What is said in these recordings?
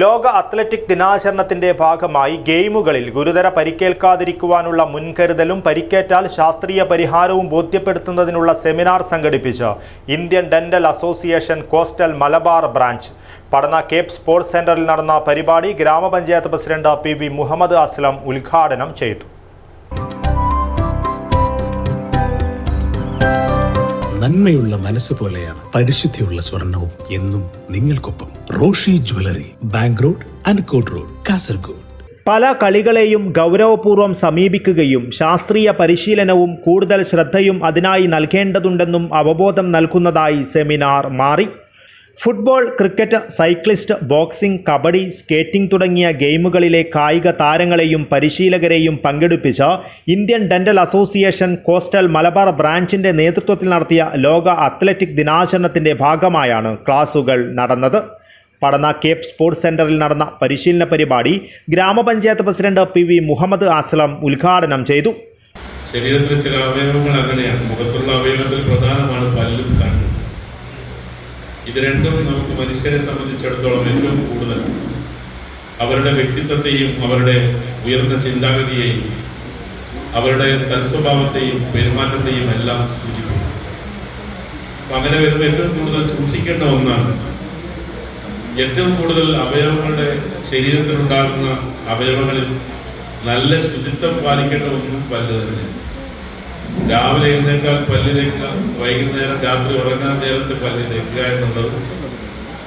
ലോക അത്ലറ്റിക് ദിനാചരണത്തിന്റെ ഭാഗമായി ഗെയിമുകളിൽ ഗുരുതര പരിക്കേൽക്കാതിരിക്കുവാനുള്ള മുൻകരുതലും പരിക്കേറ്റാൽ ശാസ്ത്രീയ പരിഹാരവും ബോധ്യപ്പെടുത്തുന്നതിനുള്ള സെമിനാർ സംഘടിപ്പിച്ച് Indian dental association coastal Malabar branch. Padanna cape sports സെന്ററിൽ നടന്ന പരിപാടി ഗ്രാമപഞ്ചായത്ത് president P V Muhammad Aslam ഉദ്ഘാടനം ചെയ്തു. നന്മയുള്ള മനസ്സ് പോലെയാണ് പരിശുദ്ധിയുള്ള സ്വർണവും എന്നും നിങ്ങൾക്കൊപ്പം Roshi jewellery bank road Ankot road Kasaragod. പല കളികളെയും ഗൗരവപൂർവം സമീപിക്കുകയും ശാസ്ത്രീയ പരിശീലനവും കൂടുതൽ ശ്രദ്ധയും അതിനായി നൽകേണ്ടതുണ്ടെന്നും അവബോധം നൽകുന്നതായി സെമിനാർ മാറി. Football cricket cyclist boxing kabaddi skating തുടങ്ങിയ ഗെയിമുകളിലെ കായിക താരങ്ങളെയും പരിശീലകരെയും പങ്കെടുപ്പിച്ച് Indian dental association coastal Malabar ബ്രാഞ്ചിന്റെ നേതൃത്വത്തിൽ നടത്തിയ ലോക അത്ലറ്റിക് ദിനാചരണത്തിന്റെ ഭാഗമായാണ് ക്ലാസുകൾ നടന്നത്. പടന്ന കേപ്പ് സ്പോർട്സ് സെന്ററിൽ നടന്ന പരിശീലന പരിപാടി ഗ്രാമപഞ്ചായത്ത് president P V Muhammad Aslam ഉദ്ഘാടനം ചെയ്തു. ശരീരത്തിലെ ചില അവയവങ്ങൾ അങ്ങനെയാണ്. മുഖത്തുള്ള അവയവത്തിൽ പ്രധാനമാണ് ഇത് രണ്ടും നമുക്ക് മനുഷ്യരെ സംബന്ധിച്ചിടത്തോളം ഏറ്റവും കൂടുതൽ. അവരുടെ വ്യക്തിത്വത്തെയും അവരുടെ ഉയർന്ന ചിന്താഗതിയെയും അവരുടെ സൽസ്വഭാവത്തെയും പെരുമാറ്റത്തെയും എല്ലാം സൂചിപ്പിക്കും അപ്പൊ അങ്ങനെ വരുമ്പോൾ ഏറ്റവും കൂടുതൽ സൂക്ഷിക്കേണ്ട ഒന്നാണ് ഏറ്റവും കൂടുതൽ അവയവങ്ങളുടെ ശരീരത്തിലുണ്ടാകുന്ന അവയവങ്ങളിൽ നല്ല ശുചിത്വം പാലിക്കേണ്ട ഒന്നും വലുത് തന്നെ രാവിലെ എഴുന്നേക്കാൽ പല്ല് തേക്കുക വൈകുന്നേരം രാത്രി ഉറങ്ങാൻ നേരത്തെ പല്ല് തേക്കുക എന്നുള്ളത്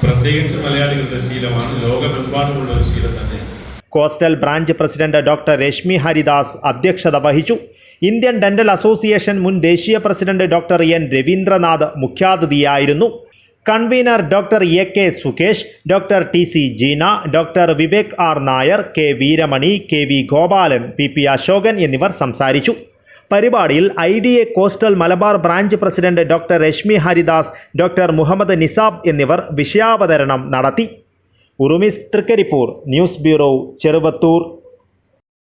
പ്രത്യേകിച്ച് മലയാളികളുടെ ശീലമാണ് ലോകമെമ്പാടുമുള്ള ഒരു ശീലം തന്നെ coastal branch president doctor Rashmi Haridas അധ്യക്ഷത വഹിച്ചു. ഇന്ത്യൻ ഡെന്റൽ അസോസിയേഷൻ മുൻ ദേശീയ president doctor N Ravindranath മുഖ്യാതിഥിയായിരുന്നു. Convener doctor A K Sukesh doctor T C Jeena doctor Vivek R Nair K Veeramani K V Gopalan P P Ashokan എന്നിവർ സംസാരിച്ചു. പരിപാടിയിൽ I D A coastal Malabar branch president doctor Rashmi Haridas doctor Muhammad Nisab എന്നിവർ വിഷയാവതരണം നടത്തി. Urumees Trikaripur news bureau Cheruvathur.